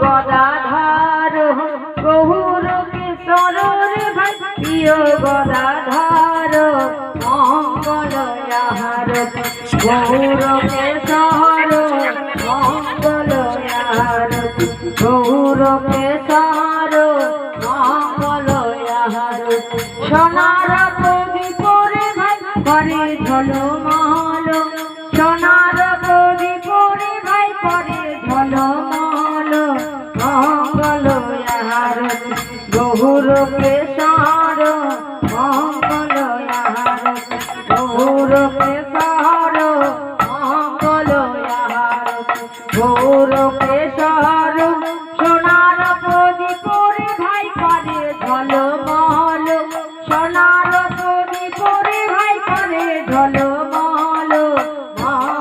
গদাধার। গৌর কেশর ভাই প্রিয় গদাধার। গৌর তাহার মঙ্গল সোনার পরে ভাই করে ঝলমল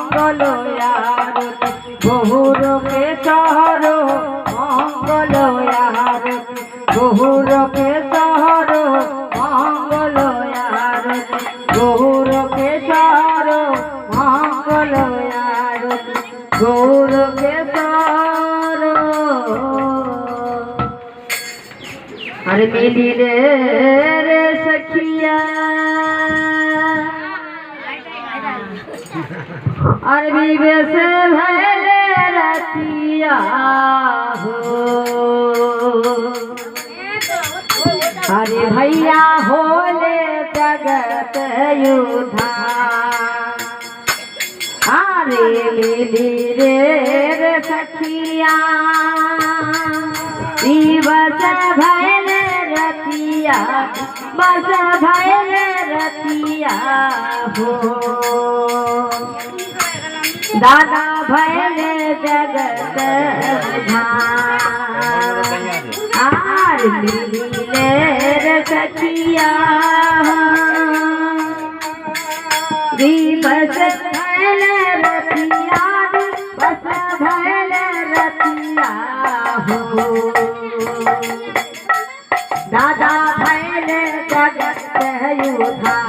মঙ্গল বহু রূপে শহর মঙ্গল বহু রূপে শহর মঙ্গল বহু রূপে শহর মঙ্গল বহু রূপে শহর আর মিলিলে अरे बीबे से भले रतिया हो। अरे भैया होले जगत युधा अरे मिली रे सखिया। बस भैल रतिया, बस भैल રતિયા હો દાદા ભયને જગત આર મિલે સખિયા દીપસ થલે 我怕。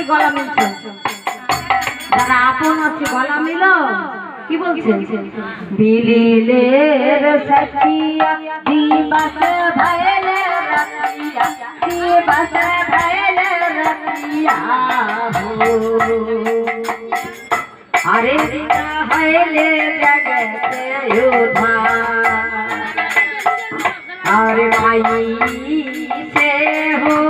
সবাই গলা মিলছে। যারা আপন আছে, গলা মিল। কি বলছে বিলিলের সখিয়া আরে হইলে জগতে উধার। সে হো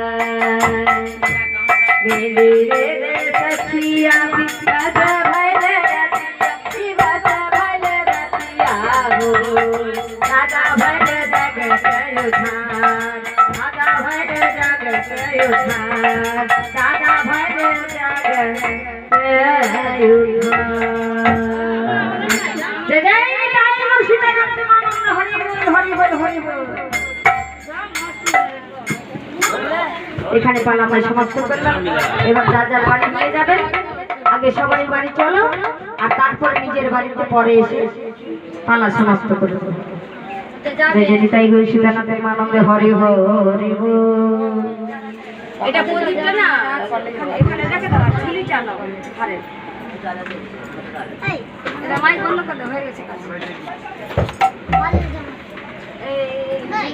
এখানে পালা আমরা সমাপ্ত করলাম। এবার যা যার বাড়ি নিয়ে যাবে আগে সবাই বাড়ি চলো আর তারপর নিজের বাড়িতে পরে এসে পালা সমাপ্ত করব। তাই গুরু সীতানাথের মানন্দে হরি হরি হরি এটা প্রদীপটা না এখানে রেখে দাও ঝুলি টানো ঘরে মাইক বন্ধ করে হয়ে গেছে কাজ এই,